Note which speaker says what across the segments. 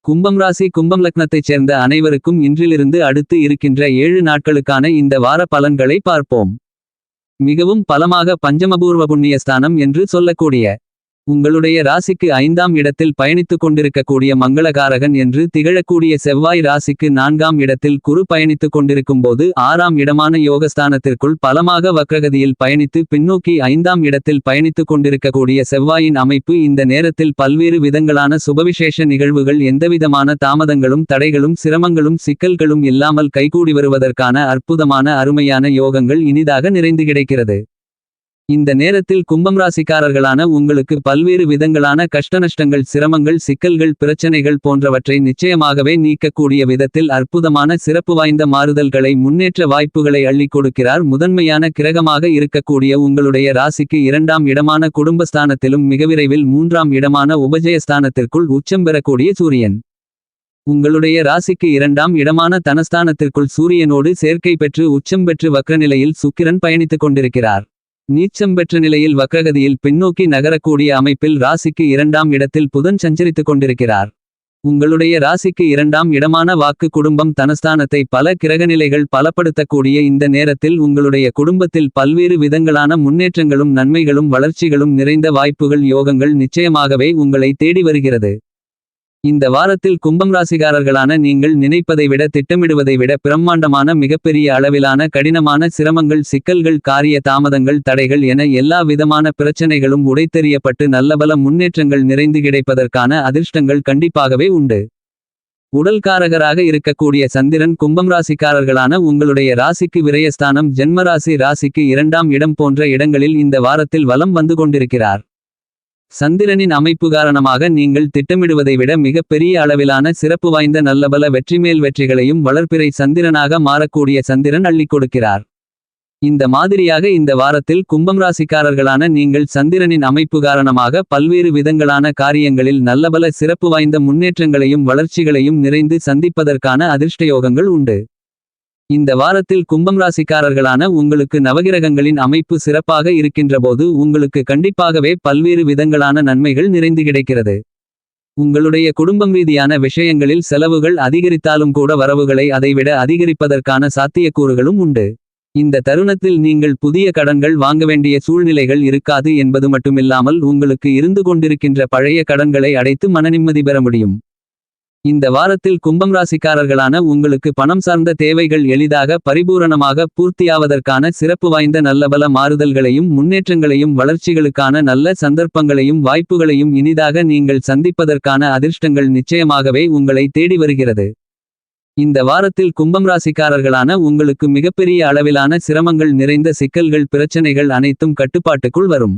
Speaker 1: கும்பம் ராசி கும்பம் லக்னத்தைச் சேர்ந்த அனைவருக்கும் இன்றிலிருந்து அடுத்து இருக்கின்ற ஏழு நாட்களுக்கான இந்த வார பலன்களை பார்ப்போம். மிகவும் பலமாக பஞ்சமபூர்வ புண்ணிய ஸ்தானம் என்று சொல்லக்கூடிய. உங்களுடைய ராசிக்கு ஐந்தாம் இடத்தில் பயணித்துக் கொண்டிருக்கக்கூடிய மங்களகாரகன் என்று திகழக்கூடிய செவ்வாய் ராசிக்கு நான்காம் இடத்தில் குரு பயணித்துக் கொண்டிருக்கும்போது ஆறாம் இடமான யோகஸ்தானத்திற்குள் பலமாக வக்ரகதியில் பயணித்து பின்னோக்கி ஐந்தாம் இடத்தில் பயணித்துக் கொண்டிருக்கக்கூடிய செவ்வாயின் அமைப்பு இந்த நேரத்தில் பல்வேறு விதங்களான சுபவிசேஷ நிகழ்வுகள் எந்தவிதமான தாமதங்களும் தடைகளும் சிரமங்களும் சிக்கல்களும் இல்லாமல் கைகூடி வருவதற்கான அற்புதமான அருமையான யோகங்கள் இனிதாக நிறைந்து கிடைக்கிறது. இந்த நேரத்தில் கும்பம் ராசிக்காரர்களான உங்களுக்கு பல்வேறு விதங்களான கஷ்டநஷ்டங்கள் சிரமங்கள் சிக்கல்கள் பிரச்சனைகள் போன்றவற்றை நிச்சயமாகவே நீக்கக்கூடிய விதத்தில் அற்புதமான சிறப்பு வாய்ந்த மாறுதல்களை முன்னேற்ற வாய்ப்புகளை அள்ளிக் கொடுக்கிறார் முதன்மையான கிரகமாக இருக்கக்கூடிய உங்களுடைய ராசிக்கு இரண்டாம் இடமான குடும்பஸ்தானத்திலும் மிகவிரைவில் மூன்றாம் இடமான உபஜயஸ்தானத்திற்குள் உச்சம் பெறக்கூடிய சூரியன். உங்களுடைய ராசிக்கு இரண்டாம் இடமான தனஸ்தானத்திற்குள் சூரியனோடு சேர்க்கை பெற்று உச்சம் பெற்று வக்ரநிலையில் சுக்கிரன் பயணித்துக் கொண்டிருக்கிறார். நீச்சம் பெற்ற நிலையில் வக்ரகதியில் பின்னோக்கி நகரக்கூடிய அமைப்பில் ராசிக்கு இரண்டாம் இடத்தில் புதன் சஞ்சரித்துக் கொண்டிருக்கிறார். உங்களுடைய ராசிக்கு இரண்டாம் இடமான வாக்கு குடும்பம் தனஸ்தானத்தை பல கிரகநிலைகள் பலப்படுத்தக்கூடிய இந்த நேரத்தில் உங்களுடைய குடும்பத்தில் பல்வேறு விதங்களான முன்னேற்றங்களும் நன்மைகளும் வளர்ச்சிகளும் நிறைந்த வாய்ப்புகள் யோகங்கள் நிச்சயமாகவே உங்களை தேடி வருகிறது. இந்த வாரத்தில் கும்பம் ராசிகாரர்களான நீங்கள் நினைப்பதை விட திட்டமிடுவதை விட பிரம்மாண்டமான மிகப்பெரிய அளவிலான கடினமான சிரமங்கள் சிக்கல்கள் காரிய தாமதங்கள் தடைகள் என எல்லா விதமான பிரச்சனைகளும் உடைத்தெறியப்பட்டு நல்லபல முன்னேற்றங்கள் நிறைந்து கிடைப்பதற்கான அதிர்ஷ்டங்கள் கண்டிப்பாகவே உண்டு. உடல்காரகராக இருக்கக்கூடிய சந்திரன் கும்பம் ராசிக்காரர்களான உங்களுடைய ராசிக்கு விரயஸ்தானம் ஜென்மராசி ராசிக்கு இரண்டாம் இடம் போன்ற இடங்களில் இந்த வாரத்தில் வலம் வந்து கொண்டிருக்கிறார். சந்திரனின் அமைப்பு காரணமாக நீங்கள் திட்டமிடுவதை விட மிகப்பெரிய அளவிலான சிறப்பு வாய்ந்த நல்லபல வெற்றிமேல் வெற்றிகளையும் வளர்ப்பிறை சந்திரனாக மாறக்கூடிய சந்திரன் அள்ளிக் கொடுக்கிறார். இந்த மாதிரியாக இந்த வாரத்தில் கும்பம் ராசிக்காரர்களான நீங்கள் சந்திரனின் அமைப்பு காரணமாக பல்வேறு விதங்களான காரியங்களில் நல்லபல சிறப்பு வாய்ந்த முன்னேற்றங்களையும் வளர்ச்சிகளையும் நிறைந்து சந்திப்பதற்கான அதிர்ஷ்டயோகங்கள் உண்டு. இந்த வாரத்தில் கும்பம் ராசிக்காரர்களான உங்களுக்கு நவகிரகங்களின் அமைப்பு சிறப்பாக இருக்கின்றபோது உங்களுக்கு கண்டிப்பாகவே பல்வேறு விதங்களான நன்மைகள் நிறைந்து கிடைக்கிறது. உங்களுடைய குடும்பம் ரீதியான விஷயங்களில் செலவுகள் அதிகரித்தாலும் கூட வரவுகளை அதைவிட அதிகரிப்பதற்கான சாத்தியக்கூறுகளும் உண்டு. இந்த தருணத்தில் நீங்கள் புதிய கடன்கள் வாங்க வேண்டிய சூழ்நிலைகள் இருக்காது என்பது மட்டுமில்லாமல் உங்களுக்கு இருந்து கொண்டிருக்கின்ற பழைய கடன்களை அடைத்து மனநிம்மதி பெற முடியும். இந்த வாரத்தில் கும்பம் ராசிக்காரர்களான உங்களுக்கு பணம் சார்ந்த தேவைகள் எளிதாக பரிபூரணமாக பூர்த்தியாவதற்கான சிறப்பு வாய்ந்த நல்லபல மாறுதல்களையும் முன்னேற்றங்களையும் வளர்ச்சிகளுக்கான நல்ல சந்தர்ப்பங்களையும் வாய்ப்புகளையும் இனிதாக நீங்கள் சந்திப்பதற்கான அதிர்ஷ்டங்கள் நிச்சயமாகவே உங்களை தேடி வருகிறது. இந்த வாரத்தில் கும்பம் ராசிக்காரர்களான உங்களுக்கு மிகப்பெரிய அளவிலான சிரமங்கள் நிறைந்த சிக்கல்கள் பிரச்சனைகள் அனைத்தும் கட்டுப்பாட்டுக்குள் வரும்.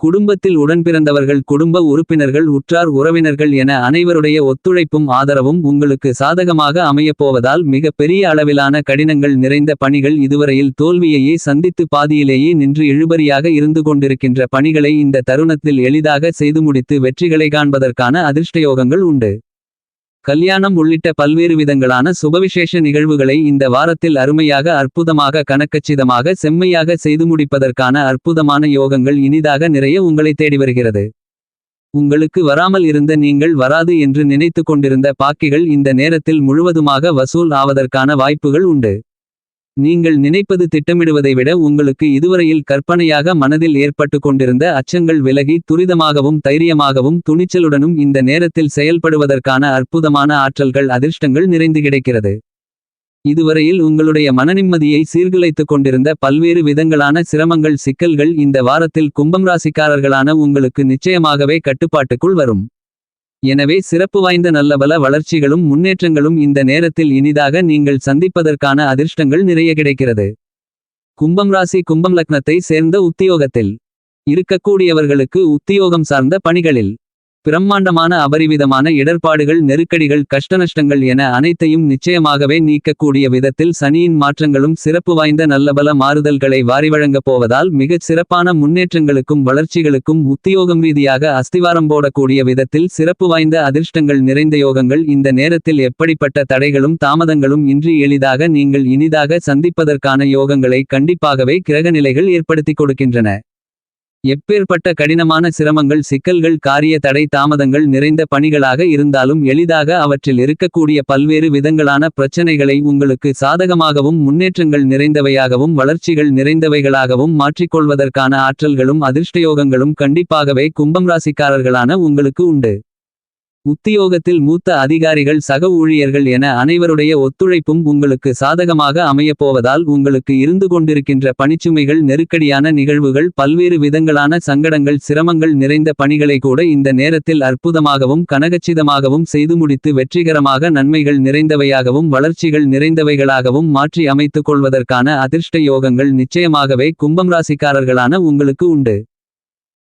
Speaker 1: குடும்பத்தில் உடன்பிறந்தவர்கள் குடும்ப உறுப்பினர்கள் உற்றார் உறவினர்கள் என அனைவருடைய ஒத்துழைப்பும் ஆதரவும் உங்களுக்கு சாதகமாக அமையப்போவதால் மிக பெரிய அளவிலான கடினங்கள் நிறைந்த பணிகள் இதுவரையில் தோல்வியையே சந்தித்து பாதியிலேயே நின்று இழுபறியாக இருந்து கொண்டிருக்கின்ற பணிகளை இந்த தருணத்தில் எளிதாக செய்து முடித்து வெற்றிகளை காண்பதற்கான அதிர்ஷ்டயோகங்கள் உண்டு. கல்யாணம் உள்ளிட்ட பல்வேறு விதங்களான சுபவிசேஷ நிகழ்வுகளை இந்த வாரத்தில் அருமையாக அற்புதமாக கணக்கச்சிதமாக செம்மையாக செய்து முடிப்பதற்கான அற்புதமான யோகங்கள் இனிதாக நிறைய உங்களை தேடி வருகிறது. உங்களுக்கு வராமல் இருந்த நீங்கள் வராது என்று நினைத்துக் கொண்டிருந்த பாக்கிகள் இந்த நேரத்தில் முழுவதுமாக வசூல் ஆவதற்கான வாய்ப்புகள் உண்டு. நீங்கள் நினைப்பது திட்டமிடுவதை விட உங்களுக்கு இதுவரையில் கற்பனையாக மனதில் ஏற்பட்டு கொண்டிருந்த அச்சங்கள் விலகி துரிதமாகவும் தைரியமாகவும் துணிச்சலுடனும் இந்த நேரத்தில் செயல்படுவதற்கான அற்புதமான ஆற்றல்கள் அதிர்ஷ்டங்கள் நிறைந்து கிடைக்கிறது. இதுவரையில் உங்களுடைய மனநிம்மதியை சீர்குலைத்துக் கொண்டிருந்த பல்வேறு விதங்களான சிரமங்கள் சிக்கல்கள் இந்த வாரத்தில் கும்பம் ராசிக்காரர்களான உங்களுக்கு நிச்சயமாகவே கட்டுப்பாட்டுக்குள் வரும். எனவே சிறப்பு வாய்ந்த நல்லபல வளர்ச்சிகளும் முன்னேற்றங்களும் இந்த நேரத்தில் இனிதாக நீங்கள் சந்திப்பதற்கான அதிர்ஷ்டங்கள் நிறைய கிடைக்கிறது. கும்பம் ராசி கும்பம் லக்னத்தை சேர்ந்த உத்தியோகத்தில் இருக்கக்கூடியவர்களுக்கு உத்தியோகம் சார்ந்த பணிகளில் பிரம்மாண்டமான அபரிவிதமான இடர்பாடுகள் நெருக்கடிகள் கஷ்டநஷ்டங்கள் என அனைத்தையும் நிச்சயமாகவே நீக்கக்கூடிய விதத்தில் சனியின் மாற்றங்களும் சிறப்பு வாய்ந்த நல்லபல மாறுதல்களை வாரிவழங்கப் போவதால் மிகச் சிறப்பான முன்னேற்றங்களுக்கும் வளர்ச்சிகளுக்கும் உத்தியோகம் ரீதியாக அஸ்திவாரம் போடக்கூடிய விதத்தில் சிறப்பு வாய்ந்த அதிர்ஷ்டங்கள் நிறைந்த யோகங்கள் இந்த நேரத்தில் எப்படிப்பட்ட தடைகளும் தாமதங்களும் இன்றி எளிதாக நீங்கள் இனிதாக சந்திப்பதற்கான யோகங்களை கண்டிப்பாகவே கிரகநிலைகள் ஏற்படுத்திக் கொடுக்கின்றன. எப்பேற்பட்ட கடினமான சிரமங்கள் சிக்கல்கள் காரிய தடை தாமதங்கள் நிறைந்த பணிகளாக இருந்தாலும் எளிதாக அவற்றில் இருக்கக்கூடிய பல்வேறு விதங்களான பிரச்சனைகளை உங்களுக்கு சாதகமாகவும் முன்னேற்றங்கள் நிறைந்தவையாகவும் வளர்ச்சிகள் நிறைந்தவைகளாகவும் மாற்றிக்கொள்வதற்கான ஆற்றல்களும் அதிர்ஷ்டயோகங்களும் கண்டிப்பாகவே கும்பம் ராசிக்காரர்களான உங்களுக்கு உண்டு. உத்தியோகத்தில் மூத்த அதிகாரிகள் சக ஊழியர்கள் என அனைவருடைய ஒத்துழைப்பும் உங்களுக்கு சாதகமாக அமையப்போவதால் உங்களுக்கு இருந்து கொண்டிருக்கின்ற பணிச்சுமைகள் நெருக்கடியான நிகழ்வுகள் பல்வேறு விதங்களான சங்கடங்கள் சிரமங்கள் நிறைந்த பணிகளை கூட இந்த நேரத்தில் அற்புதமாகவும் கனகச்சிதமாகவும் செய்து முடித்து வெற்றிகரமாக நன்மைகள் நிறைந்தவையாகவும் வளர்ச்சிகள் நிறைந்தவைகளாகவும் மாற்றி அமைத்துக் கொள்வதற்கான அதிர்ஷ்ட யோகங்கள் நிச்சயமாகவே கும்பம் ராசிக்காரர்களான உங்களுக்கு உண்டு.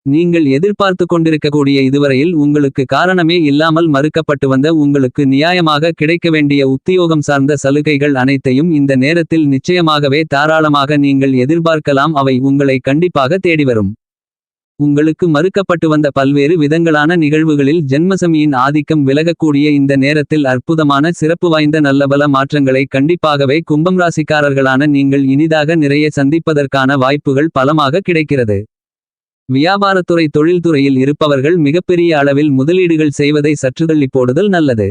Speaker 1: நீங்கள் எதிர்பார்த்து கொண்டிருக்கக்கூடிய இதுவரையில் உங்களுக்கு காரணமே இல்லாமல் மறுக்கப்பட்டு வந்த உங்களுக்கு நியாயமாக கிடைக்க வேண்டிய உத்தியோகம் சார்ந்த சலுகைகள் அனைத்தையும் இந்த நேரத்தில் நிச்சயமாகவே தாராளமாக நீங்கள் எதிர்பார்க்கலாம். அவை உங்களை கண்டிப்பாக தேடிவரும் உங்களுக்கு மறுக்கப்பட்டு வந்த பல்வேறு விதங்களான நிகழ்வுகளில் ஜென்மசமியின் ஆதிக்கம் விலகக்கூடிய இந்த நேரத்தில் அற்புதமான சிறப்பு வாய்ந்த நல்லபல மாற்றங்களை கண்டிப்பாகவே கும்பம் ராசிக்காரர்களான நீங்கள் இனிதாக நிறைய சந்திப்பதற்கான வாய்ப்புகள் பலமாக கிடைக்கிறது. வியாபாரத்துறை தொழில்துறையில் இருப்பவர்கள் மிகப்பெரிய அளவில் முதலீடுகள் செய்வதை சற்றுதள்ளி போடுதல் நல்லது.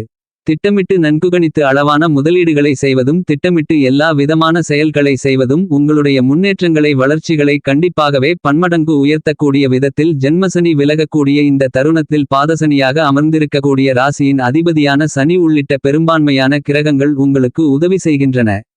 Speaker 1: திட்டமிட்டு நன்குகணித்து அளவான முதலீடுகளை செய்வதும் திட்டமிட்டு எல்லா விதமான செயல்களை செய்வதும் உங்களுடைய முன்னேற்றங்களை வளர்ச்சிகளை கண்டிப்பாகவே பன்மடங்கு உயர்த்தக்கூடிய விதத்தில் ஜென்மசனி விலகக்கூடிய இந்த தருணத்தில் பாதசனியாக அமர்ந்திருக்கக்கூடிய ராசியின் அதிபதியான சனி உள்ளிட்ட பெரும்பான்மையான கிரகங்கள் உங்களுக்கு உதவி செய்கின்றன.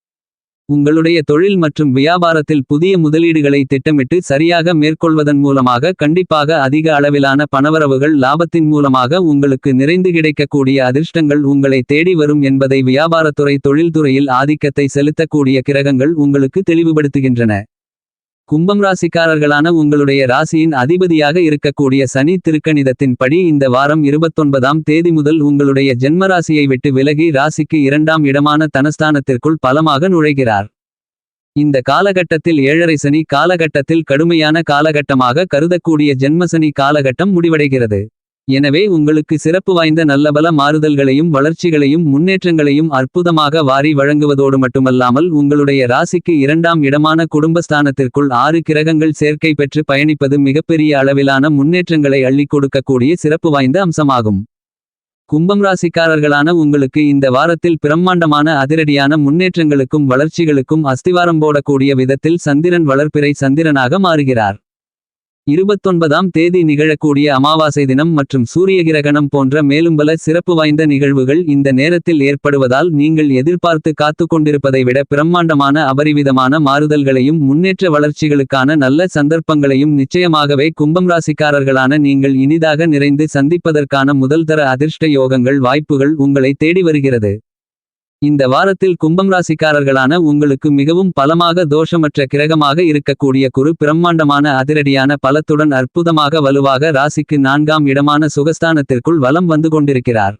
Speaker 1: உங்களுடைய தொழில் மற்றும் வியாபாரத்தில் புதிய முதலீடுகளை திட்டமிட்டு சரியாக மேற்கொள்வதன் மூலமாக கண்டிப்பாக அதிக அளவிலான பணவரவுகள் லாபத்தின் மூலமாக உங்களுக்கு நிறைந்து கிடைக்கக்கூடிய அதிர்ஷ்டங்கள் உங்களை தேடி வரும் என்பதை வியாபாரத்துறை தொழில்துறையில் ஆதிக்கத்தை செலுத்தக்கூடிய கிரகங்கள் உங்களுக்கு தெளிவுபடுத்துகின்றன. கும்பம் ராசிக்காரர்களான உங்களுடைய ராசியின் அதிபதியாக இருக்கக்கூடிய சனி திருக்கணிதத்தின் படி இந்த வாரம் இருபத்தொன்பதாம் தேதி முதல் உங்களுடைய ஜென்மராசியை விட்டு விலகி ராசிக்கு இரண்டாம் இடமான தனஸ்தானத்திற்குள் பலமாக நுழைகிறார். இந்த காலகட்டத்தில் ஏழரை சனி காலகட்டத்தில் கடுமையான காலகட்டமாக கருதக்கூடிய ஜென்மசனி காலகட்டம் முடிவடைகிறது. எனவே உங்களுக்கு சிறப்பு வாய்ந்த நல்லபல மாறுதல்களையும் வளர்ச்சிகளையும் முன்னேற்றங்களையும் அற்புதமாக வாரி வழங்குவதோடு மட்டுமல்லாமல் உங்களுடைய ராசிக்கு இரண்டாம் இடமான குடும்பஸ்தானத்திற்குள் ஆறு கிரகங்கள் சேர்க்கை பெற்று பயணிப்பது மிகப்பெரிய அளவிலான முன்னேற்றங்களை அள்ளி கொடுக்கக்கூடிய சிறப்பு வாய்ந்த அம்சமாகும். கும்பம் ராசிக்காரர்களான உங்களுக்கு இந்த வாரத்தில் பிரம்மாண்டமான அதிரடியான முன்னேற்றங்களுக்கும் வளர்ச்சிகளுக்கும் அஸ்திவாரம் போடக்கூடிய விதத்தில் சந்திரன் வளர்ப்பிறை சந்திரனாக மாறுகிறார். இருபத்தொன்பதாம் தேதி நிகழக்கூடிய அமாவாசை தினம் மற்றும் சூரிய கிரகணம் போன்ற மேலும் பல சிறப்பு வாய்ந்த நிகழ்வுகள் இந்த நேரத்தில் ஏற்படுவதால் நீங்கள் எதிர்பார்த்து காத்து கொண்டிருப்பதை விட பிரம்மாண்டமான அபரிவிதமான மாறுதல்களையும் முன்னேற்ற வளர்ச்சிகளுக்கான நல்ல சந்தர்ப்பங்களையும் நிச்சயமாகவே கும்பம் ராசிக்காரர்களான நீங்கள் இனிதாக நிறைந்து சந்திப்பதற்கான முதல்தர அதிர்ஷ்ட யோகங்கள் வாய்ப்புகள் உங்களை தேடி வருகிறது. இந்த வாரத்தில் கும்பம் ராசிக்காரர்களான உங்களுக்கு மிகவும் பலமாக தோஷமற்ற கிரகமாக இருக்கக்கூடிய குரு பிரம்மாண்டமான அதிரடியான பலத்துடன் அற்புதமாக வலுவாக ராசிக்கு நான்காம் இடமான சுகஸ்தானத்திற்குள் வலம் வந்து கொண்டிருக்கிறார்.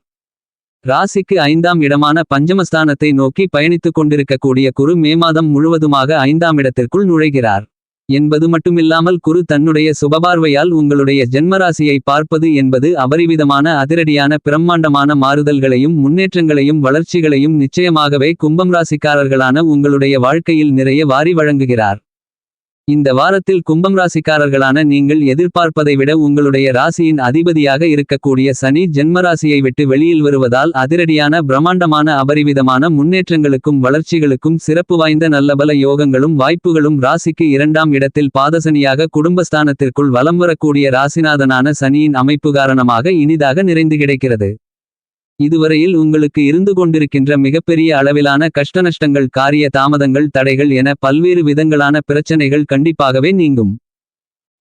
Speaker 1: ராசிக்கு ஐந்தாம் இடமான பஞ்சமஸ்தானத்தை நோக்கி பயணித்துக் கொண்டிருக்கக்கூடிய குரு மே மாதம் முழுவதுமாக ஐந்தாம் இடத்திற்குள் நுழைகிறார். என்பது மட்டுமில்லாமல் குரு தன்னுடைய சுபபார்வையால் உங்களுடைய ஜென்மராசியை பார்ப்பது என்பது அபரிவிதமான அதிரடியான பிரம்மாண்டமான மாறுதல்களையும் முன்னேற்றங்களையும் வளர்ச்சிகளையும் நிச்சயமாகவே கும்பம் ராசிக்காரர்களான உங்களுடைய வாழ்க்கையில் நிறைய வாரி வழங்குகிறார். இந்த வாரத்தில் கும்பம் ராசிக்காரர்களான நீங்கள் எதிர்பார்ப்பதை விட உங்களுடைய ராசியின் அதிபதியாக இருக்கக்கூடிய சனி ஜென்மராசியை விட்டு வெளியில் வருவதால் அதிரடியான பிரம்மாண்டமான அபரிவிதமான முன்னேற்றங்களுக்கும் வளர்ச்சிகளுக்கும் சிறப்பு வாய்ந்த நல்லபல யோகங்களும் வாய்ப்புகளும் ராசிக்கு இரண்டாம் இடத்தில் பாதசனியாக குடும்பஸ்தானத்திற்குள் வலம் வரக்கூடிய ராசிநாதனான சனியின் அமைப்பு காரணமாக இனிதாக நிறைந்து கிடைக்கிறது. இதுவரையில் உங்களுக்கு இருந்து கொண்டிருக்கின்ற மிகப்பெரிய அளவிலான கஷ்டநஷ்டங்கள் காரிய தாமதங்கள் தடைகள் என பல்வேறு விதங்களான பிரச்சனைகள் கண்டிப்பாகவே நீங்கும்.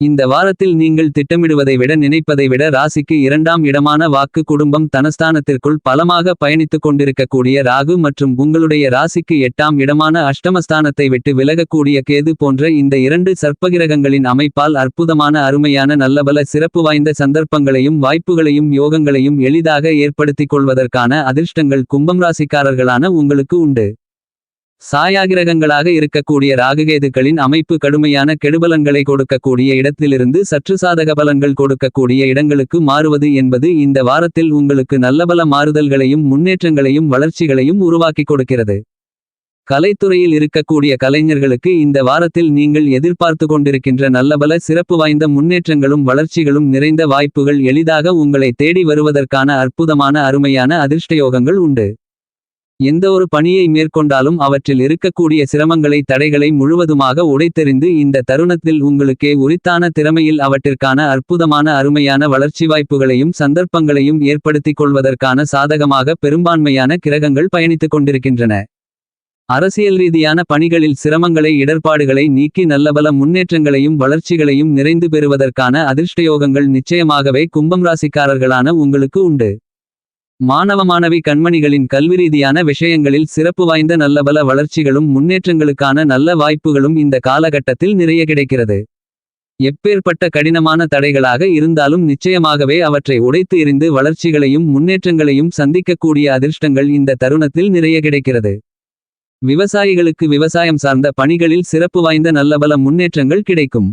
Speaker 1: இந்த வாரத்தில் நீங்கள் திட்டமிடுவதை விட நினைப்பதை விட ராசிக்கு இரண்டாம் இடமான வாக்கு குடும்பம் தனஸ்தானத்திற்குள் பலமாக பயணித்துக் கொண்டிருக்கக்கூடிய ராகு மற்றும் உங்களுடைய ராசிக்கு எட்டாம் இடமான அஷ்டமஸ்தானத்தை விட்டு விலகக்கூடிய கேது போன்ற இந்த இரண்டு சர்ப்பகிரகங்களின் அமைப்பால் அற்புதமான அருமையான நல்லபல சிறப்பு வாய்ந்த சந்தர்ப்பங்களையும் வாய்ப்புகளையும் யோகங்களையும் எளிதாக ஏற்படுத்திக் கொள்வதற்கான அதிர்ஷ்டங்கள் கும்பம் ராசிக்காரர்களான உங்களுக்கு உண்டு. சாயாகிரகங்களாக இருக்கக்கூடிய ராகுகேதுக்களின் அமைப்பு கடுமையான கெடுபலன்களை கொடுக்கக்கூடிய இடத்திலிருந்து சற்று சாதக பலன்கள் கொடுக்கக்கூடிய இடங்களுக்கு மாறுவது என்பது இந்த வாரத்தில் உங்களுக்கு நல்லபல மாறுதல்களையும் முன்னேற்றங்களையும் வளர்ச்சிகளையும் உருவாக்கிக் கொடுக்கிறது. கலைத்துறையில் இருக்கக்கூடிய கலைஞர்களுக்கு இந்த வாரத்தில் நீங்கள் எதிர்பார்த்து கொண்டிருக்கின்ற நல்லபல சிறப்பு வாய்ந்த முன்னேற்றங்களும் வளர்ச்சிகளும் நிறைந்த வாய்ப்புகள் எளிதாக உங்களை தேடி வருவதற்கான அற்புதமான அருமையான அதிர்ஷ்டயோகங்கள் உண்டு. எந்த ஒரு பணியை மேற்கொண்டாலும் அவற்றில் இருக்கக்கூடிய சிரமங்களை தடைகளை முழுவதுமாக உடைத்தெறிந்து இந்த தருணத்தில் உங்களுக்கே உரித்தான திறமையில் அவற்றிற்கான அற்புதமான அருமையான வளர்ச்சி வாய்ப்புகளையும் சந்தர்ப்பங்களையும் ஏற்படுத்திக் கொள்வதற்கான சாதகமாக பெரும்பான்மையான கிரகங்கள் பயணித்துக் கொண்டிருக்கின்றன. அரசியல் ரீதியான பணிகளில் சிரமங்களை இடர்பாடுகளை நீக்கி நல்லபல முன்னேற்றங்களையும் வளர்ச்சிகளையும் நிறைந்து பெறுவதற்கான அதிர்ஷ்டயோகங்கள் நிச்சயமாகவே கும்பம் ராசிக்காரர்களான உங்களுக்கு உண்டு. மாணவ மாணவி கண்மணிகளின் கல்வி ரீதியான விஷயங்களில் சிறப்பு வாய்ந்த நல்லபல வளர்ச்சிகளும் முன்னேற்றங்களுக்கான நல்ல வாய்ப்புகளும் இந்த காலகட்டத்தில் நிறைய கிடைக்கிறது. எப்பேற்பட்ட கடினமான தடைகளாக இருந்தாலும் நிச்சயமாகவே அவற்றை உடைத்து எறிந்து வளர்ச்சிகளையும் முன்னேற்றங்களையும் சந்திக்கக்கூடிய அதிர்ஷ்டங்கள் இந்த தருணத்தில் நிறைய கிடைக்கிறது. விவசாயிகளுக்கு விவசாயம் சார்ந்த பணிகளில் சிறப்பு வாய்ந்த நல்லபல முன்னேற்றங்கள் கிடைக்கும்.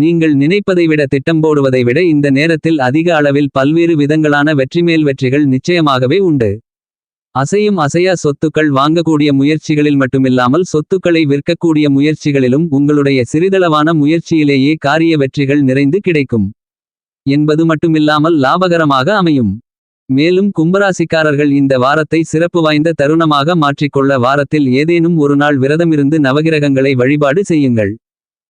Speaker 1: நீங்கள் நினைப்பதை விட திட்டம் போடுவதை விட இந்த நேரத்தில் அதிக அளவில் பல்வேறு விதங்களான வெற்றிமேல் வெற்றிகள் நிச்சயமாகவே உண்டு. அசையும் அசையா சொத்துக்கள் வாங்கக்கூடிய முயற்சிகளில் மட்டுமில்லாமல் சொத்துக்களை விற்கக்கூடிய முயற்சிகளிலும் உங்களுடைய சிறிதளவான முயற்சியிலேயே காரிய வெற்றிகள் நிறைந்து கிடைக்கும். என்பது மட்டுமில்லாமல் லாபகரமாக அமையும். மேலும் கும்பராசிக்காரர்கள் இந்த வாரத்தை சிறப்பு வாய்ந்த தருணமாக மாற்றிக்கொள்ள வாரத்தில் ஏதேனும் ஒரு நாள் விரதமிருந்து நவகிரகங்களை வழிபாடு செய்யுங்கள்.